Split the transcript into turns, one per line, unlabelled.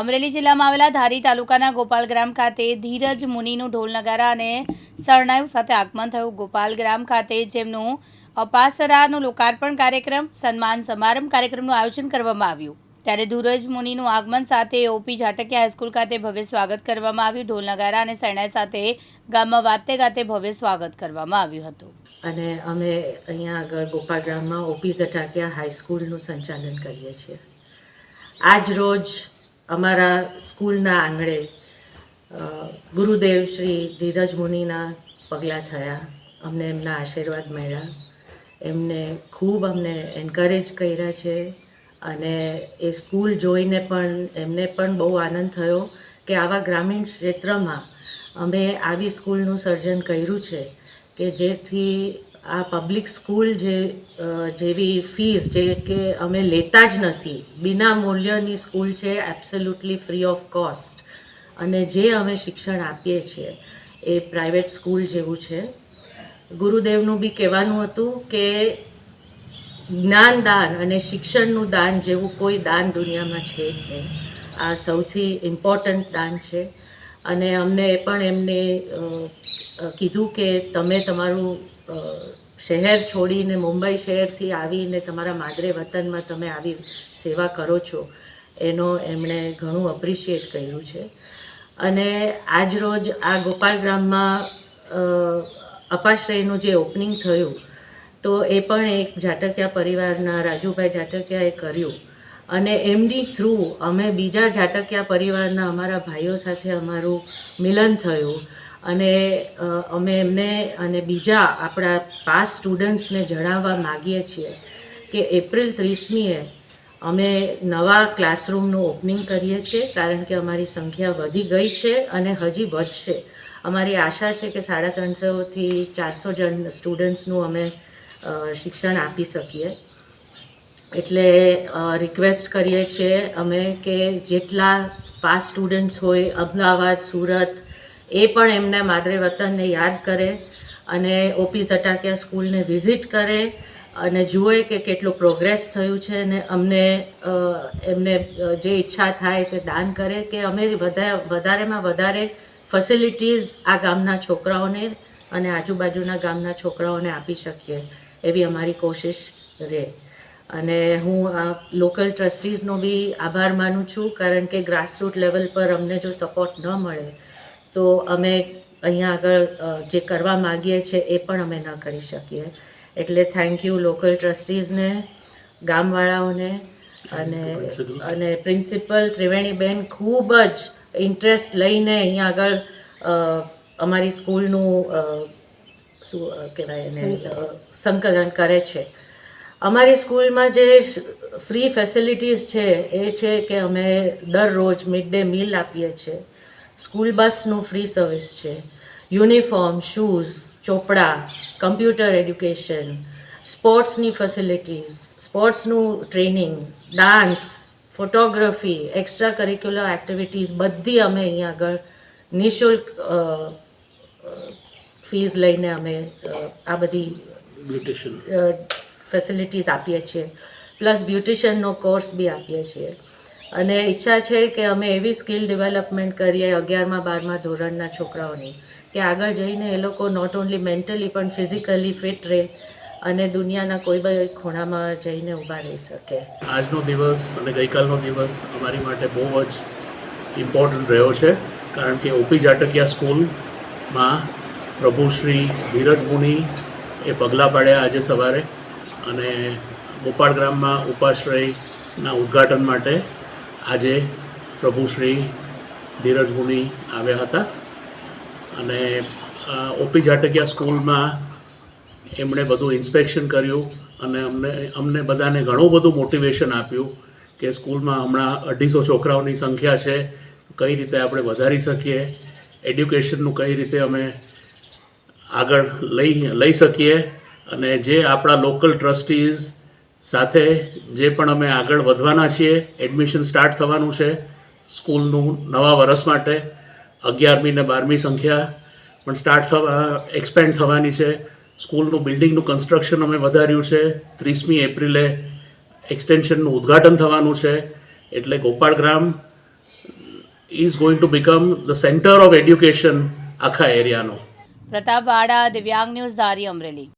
અમરેલી જિલ્લામાં આવેલા ધારી તાલુકાના ગોપાલગ્રામ ખાતે ધીરજ મુનિનું ઢોલ નગારા અને શરણાઈઓ સાથે આગમન થયું. ગોપાલગ્રામ ખાતે જેમનું અપાસરાનું લોકાર્પણ કાર્યક્રમ, સન્માન સમારંભ કાર્યક્રમનું આયોજન કરવામાં આવ્યું. ત્યારે ધીરજ મુનિનું આગમન સાથે ઓપી ઝાટકિયા હાઈસ્કૂલ ખાતે ભવ્ય સ્વાગત કરવામાં આવ્યું. ઢોલ નગારા અને શરણાઈ સાથે ગામમાં વાતે ગાતે ભવ્ય સ્વાગત કરવામાં આવ્યું હતું.
અને અમે અહીંયા આગળ ગોપાલગ્રામમાં ઓપી ઝટાકિયા હાઈસ્કૂલનું સંચાલન કરીએ છીએ. આજ રોજ અમારા સ્કૂલના આંગણે ગુરુદેવ શ્રી ધીરજ મુનિના પગલાં થયા. અમને એમના આશીર્વાદ મળ્યા. એમને ખૂબ અમને એન્કરેજ કર્યા છે અને એ સ્કૂલ જોઈને પણ એમને પણ બહુ આનંદ થયો કે આવા ગ્રામીણ ક્ષેત્રમાં અમે આવી સ્કૂલનું સર્જન કર્યું છે કે જેથી આ પબ્લિક સ્કૂલ જે જેવી ફીસ જે કે અમે લેતા જ નથી, બિના મૂલ્યની સ્કૂલ છે એબ્સોલ્યુટલી ફ્રી ઓફ કોસ્ટ અને જે અમે શિક્ષણ આપીએ છીએ, એ પ્રાઇવેટ સ્કૂલ જેવું છે. ગુરુદેવનું બી કહેવાનું હતું કે જ્ઞાનદાન અને શિક્ષણનું દાન જેવું કોઈ દાન દુનિયામાં છે જ નહીં. આ સૌથી ઇમ્પોર્ટન્ટ દાન છે. અને અમને એ પણ એમને કીધું કે તમે તમારું શહેર છોડીને મુંબઈ શહેરથી આવીને તમારા માદરે વતનમાં તમે આવી સેવા કરો છો, એનો એમણે ઘણું અપ્રિશિએટ કર્યું છે. અને આજ રોજ આ ગોપાલગ્રામમાં અપાશ્રયનું જે ઓપનિંગ થયું, તો એ પણ એક જાટકિયા પરિવારના, રાજુભાઈ જાટકિયાએ કર્યું. અને એમની થ્રુ અમે બીજા જાટકિયા પરિવારના અમારા ભાઈઓ સાથે અમારું મિલન થયું. અને અમે એમને અને બીજા આપણા પાસ સ્ટુડન્ટ્સને જણાવવા માગીએ છીએ કે એપ્રિલ ત્રીસમીએ અમે નવા ક્લાસરૂમનું ઓપનિંગ કરીએ છીએ, કારણ કે અમારી સંખ્યા વધી ગઈ છે અને હજી વધશે. અમારી આશા છે કે સાડા ત્રણસોથી ચારસો જણ સ્ટુડન્ટ્સનું અમે શિક્ષણ આપી શકીએ. એટલે રિક્વેસ્ટ કરીએ છીએ અમે કે જેટલા પાસ સ્ટુડન્ટ્સ હોય, અમદાવાદ, સુરત એ પણ એમના માદરે વતનને યાદ કરે અને ઓપી ઝટાકિયા સ્કૂલને વિઝિટ કરે અને જુએ કે કેટલું પ્રોગ્રેસ થયું છે અને અમને એમને જે ઈચ્છા થાય તે દાન કરે કે અમે વધારે, વધારેમાં વધારે ફેસિલિટીઝ આ ગામના છોકરાઓને અને આજુબાજુના ગામના છોકરાઓને આપી શકીએ એવી અમારી કોશિશ રહે. અને હું આ લોકલ ટ્રસ્ટીઝનો બી આભાર માનું છું કારણ કે ગ્રાસરૂટ લેવલ પર અમને જો સપોર્ટ ન મળે તો અમે અહીંયા આગળ જે કરવા માગીએ છીએ એ પણ અમે ન કરી શકીએ. એટલે થેન્ક યુ લોકલ ટ્રસ્ટીઝને ગામવાળાઓને અને અને પ્રિન્સિપલ ત્રિવેણીબેન ખૂબ જ ઇન્ટરેસ્ટ લઈને અહીંયા આગળ અમારી સ્કૂલનું શું કહેવાય એને સંકલન કરે છે. અમારી સ્કૂલમાં જે ફ્રી ફેસિલિટીઝ છે એ છે કે અમે દરરોજ મિડ ડે મીલ આપીએ છીએ. સ્કૂલ બસનું ફ્રી સર્વિસ છે. યુનિફોર્મ શૂઝ ચોપડા કમ્પ્યુટર એડ્યુકેશન સ્પોર્ટ્સની facilities સ્પોર્ટ્સનું training dance photography extra curricular activities બધી અમે અહીંયા આગળ નિઃશુલ્ક ફીસ ફીઝ લઈને અમે આ બધી ફેસિલિટીઝ આપીએ છીએ. પ્લસ બ્યુટિશિયનનો કોર્સ બી આપીએ છીએ. અને ઈચ્છા છે કે અમે એવી સ્કિલ ડેવલપમેન્ટ કરીએ અગિયારમાં, બારમા ધોરણના છોકરાઓની કે આગળ જઈને એ લોકો નોટ ઓન્લી મેન્ટલી પણ ફિઝિકલી ફિટ રહે અને દુનિયાના કોઈ પણ ખૂણામાં જઈને ઊભા રહી શકે.
આજનો દિવસ અને ગઈકાલનો દિવસ અમારી માટે બહુ જ ઇમ્પોર્ટન્ટ રહ્યો છે, કારણ કે ઓપી જાટકિયા સ્કૂલમાં પ્રભુશ્રી ધીરજ મુનિ એ પગલાં પાડ્યા આજે સવારે અને ગોપાળ ગ્રામમાં ઉપાશ્રયના ઉદ્ઘાટન માટે આજે પ્રભુ શ્રી ધીરજ મુનિ આવ્યા હતા અને ઓપી જાટકિયા સ્કૂલમાં એમણે બધું ઇન્સ્પેક્શન કર્યું અને અમને અમને બધાને ઘણું બધું મોટિવેશન આપ્યું કે સ્કૂલમાં હમણાં અઢીસો છોકરાઓની સંખ્યા છે, કઈ રીતે આપણે વધારી શકીએ, એડ્યુકેશનનું કઈ રીતે અમે આગળ લઈ લઈ શકીએ અને જે આપણા લોકલ ટ્રસ્ટીઝ સાથે જે પણ અમે આગળ વધવાના છીએ એડમિશન સ્ટાર્ટ થવાનું છે સ્કૂલનું નવા વર્ષ માટે, અગિયારમી ને બારમી સંખ્યા, પણ સ્ટાર્ટ થવા એક્સપેન્ડ થવાની છે. સ્કૂલનું બિલ્ડિંગનું કન્સ્ટ્રક્શન અમે વધાર્યું છે. ત્રીસમી એપ્રિલે એક્સટેન્શનનું ઉદ્ઘાટન થવાનું છે. એટલે Gopalgram is going to become the centre of education આખા એરિયાનો
પ્રતાપવાડા દિવ્યાંગ ન્યૂઝ ધારી અમરેલી.